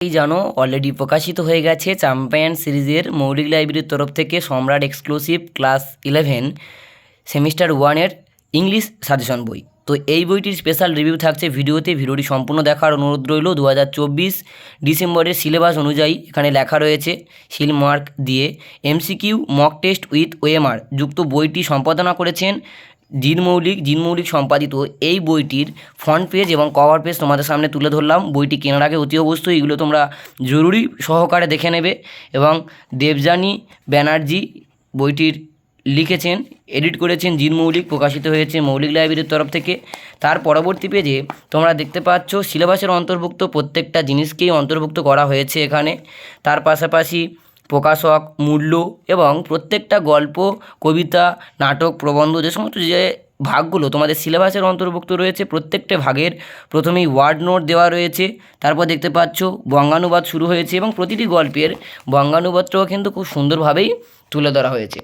এই জানো অলরেডি প্রকাশিত হয়ে গেছে চ্যাম্পিয়ন সিরিজের মৌলিক লাইব্রেরির তরফ থেকে Samrat exclusive class eleven semester ওয়ানের ইংলিশ সাজেশন বই। তো এই বইটির স্পেশাল রিভিউ থাকছে ভিডিওতে। ভিডিওটি সম্পূর্ণ দেখার অনুরোধ রইল। দু হাজার চব্বিশ ডিসেম্বরের সিলেবাস অনুযায়ী এখানে লেখা রয়েছে সিল মার্ক দিয়ে। MCQ mock test with OMR যুক্ত বইটি সম্পাদনা করেছেন জিন মৌলিক জিন মৌলিক সম্পাদিত এই বইটির ফ্রন্ট পেজ এবং কভার পেজ তোমাদের সামনে তুলে ধরলাম। বইটি কেনার আগে অতি অবশ্যই এগুলো তোমরা জরুরি সহকারে দেখে নেবে এবং দেবযানী ব্যানার্জি বইটির লিখেছেন এডিট করেছেন, জিন মৌলিক প্রকাশিত হয়েছে মৌলিক লাইব্রেরির তরফ থেকে। তার পরবর্তী পেজে তোমরা দেখতে পাচ্ছ সিলেবাসের অন্তর্ভুক্ত প্রত্যেকটা জিনিসকেই অন্তর্ভুক্ত করা হয়েছে এখানে। তার পাশাপাশি প্রকাশক, মূল্য এবং প্রত্যেকটা গল্প, কবিতা, নাটক, প্রবন্ধ যে সমস্ত যে ভাগগুলো তোমাদের সিলেবাসের অন্তর্ভুক্ত রয়েছে, প্রত্যেকটা ভাগের প্রথমেই ওয়ার্ড নোট দেওয়া রয়েছে। তারপর দেখতে পাচ্ছ বঙ্গানুবাদ শুরু হয়েছে এবং প্রতিটি গল্পের বঙ্গানুবাদটাও কিন্তু খুব সুন্দরভাবেই তুলে ধরা হয়েছে।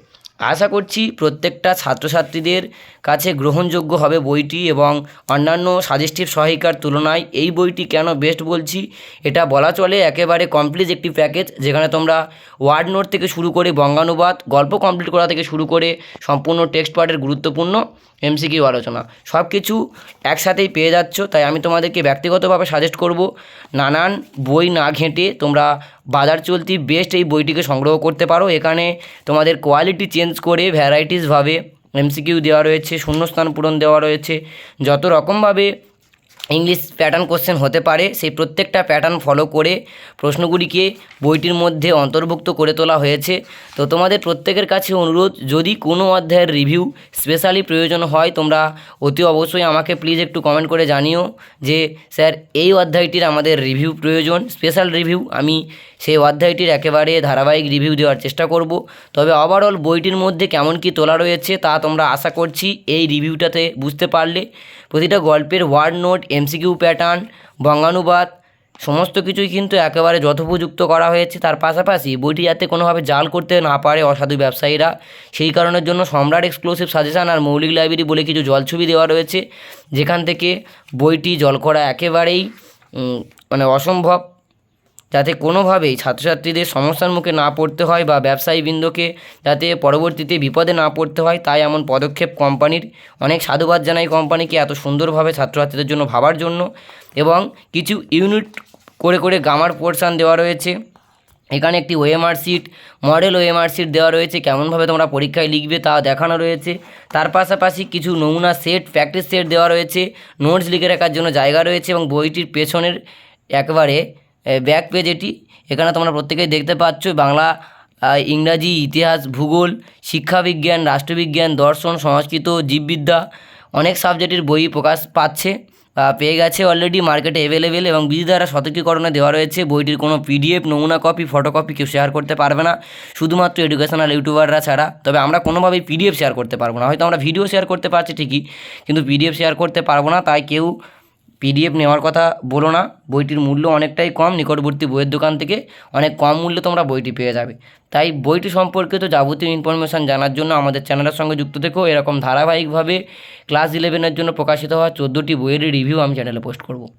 আশা করছি প্রত্যেকটা ছাত্রছাত্রীদের কাছে গ্রহণযোগ্য হবে বইটি এবং অন্যান্য সাজেস্টিভ সহায়িকার তুলনায় এই বইটি কেন বেস্ট বলছি, এটা বলা চলে একেবারে কমপ্লিট একটি প্যাকেজ যেখানে তোমরা ওয়ার্ড নোট থেকে শুরু করে বঙ্গানুবাদ, গল্প কমপ্লিট করা থেকে শুরু করে সম্পূর্ণ টেক্সট পার্টের গুরুত্বপূর্ণ এমসিকিউ আলোচনা সব কিছু একসাথেই পেয়ে যাচ্ছ। তাই আমি তোমাদেরকে ব্যক্তিগতভাবে সাজেস্ট করব, নানান বই না ঘেঁটে তোমরা বাজার চলতি বেস্ট এই বইটিকে সংগ্রহ করতে পারো। এখানে তোমাদের কোয়ালিটি চেঞ্জ করে ভ্যারাইটিসভাবে এমসিকিউ দেওয়া রয়েছে, শূন্যস্থান পূরণ দেওয়া রয়েছে। যত রকমভাবে ইংলিশ প্যাটার্ন কোশ্চেন হতে পারে। সেই প্রত্যেকটা প্যাটার্ন ফলো করে প্রশ্নগুলিকে বইটির মধ্যে অন্তর্ভুক্ত করে তোলা হয়েছে। তো তোমাদের প্রত্যেকের কাছে অনুরোধ, যদি কোনো অধ্যায়ের রিভিউ স্পেশালি প্রয়োজন হয়, তোমরা অতি অবশ্যই আমাকে প্লিজ একটু কমেন্ট করে জানিও যে, স্যার, এই অধ্যায়টির আমাদের রিভিউ প্রয়োজন স্পেশাল রিভিউ আমি সেই অধ্যায়টির একেবারে ধারাবাহিক রিভিউ দেওয়ার চেষ্টা করব। তবে ওভারঅল বইটির মধ্যে কেমন কি তোলা রয়েছে তা তোমরা আশা করছি এই রিভিউটাতে বুঝতে পারলে। প্রতিটা গল্পের ওয়ার্ড নোট এমসিকিউ প্যাটার্ন বঙ্গানুবাদ সমস্ত কিছুই কিন্তু একেবারে যথোপযুক্ত করা হয়েছে। তার পাশাপাশি বইটি যাতে কোনোভাবে জাল করতে না পারে অসাধু ব্যবসায়ীরা, সেই কারণের জন্য সম্রাট এক্সক্লুসিভ সাজেশান আর মৌলিক লাইব্রেরি বলে কিছু জলছবি দেওয়া রয়েছে। যেখান থেকে বইটি জল করা একেবারেই মানে অসম্ভব। যাতে কোনোভাবেই ছাত্রছাত্রীদের সমস্যার মুখে না পড়তে হয় বা ব্যবসায়ীবৃন্দকে যাতে পরবর্তীতে বিপদে না পড়তে হয়, তাই এমন পদক্ষেপ কোম্পানির। অনেক সাধুবাদ জানাই কোম্পানিকে এত সুন্দরভাবে ছাত্রছাত্রীদের জন্য ভাবার জন্য এবং কিছু ইউনিট করে করে গামার পোর্শান দেওয়া রয়েছে। এখানে একটি OMR sheet model OMR sheet দেওয়া রয়েছে। কেমনভাবে তোমরা পরীক্ষায় লিখবে তা দেখানো রয়েছে। তার পাশাপাশি কিছু নমুনা সেট প্র্যাকটিস সেট দেওয়া রয়েছে। নোটস লিখে রাখার জন্য জায়গা রয়েছে এবং বইটির পেছনের একবারে ব্যাক পেজ এটি। এখানে তোমরা প্রত্যেকেই দেখতে পাচ্ছ, বাংলা ইংরাজি, ইতিহাস, ভূগোল, শিক্ষাবিজ্ঞান, রাষ্ট্রবিজ্ঞান, দর্শন, সংস্কৃত, জীববিদ্যা অনেক সাবজেক্টের বই প্রকাশ পাচ্ছে পেয়ে গেছে অলরেডি মার্কেটে অ্যাভেলেবেল এবং বিধি দ্বারা সতর্কীকরণে দেওয়া রয়েছে। বইটির কোনো পিডিএফ নমুনা কপি ফটোকপি কেউ শেয়ার করতে পারবে না, শুধুমাত্র এডুকেশনাল ইউটিউবাররা ছাড়া। তবে আমরা কোনোভাবেই পিডিএফ শেয়ার করতে পারব না। হয়তো আমরা ভিডিও শেয়ার করতে পারছি ঠিকই, কিন্তু পিডিএফ শেয়ার করতে পারব না, তাই কেউ পিডিএফ নেওয়ার কথা বলো না। বইটির মূল্য অনেকটাই কম, নিকটবর্তী বইয়ের দোকান থেকে অনেক কম মূল্যে তোমরা বইটি পেয়ে যাবে। তাই বইটি সম্পর্কিত যাবতীয় ইনফরমেশান জানার জন্য আমাদের চ্যানেলের সঙ্গে যুক্ত থেকেও এরকম ধারাবাহিকভাবে ক্লাস ইলেভেনের জন্য প্রকাশিত হওয়া চোদ্দোটি বইয়ের রিভিউ আমি চ্যানেলে পোস্ট করব।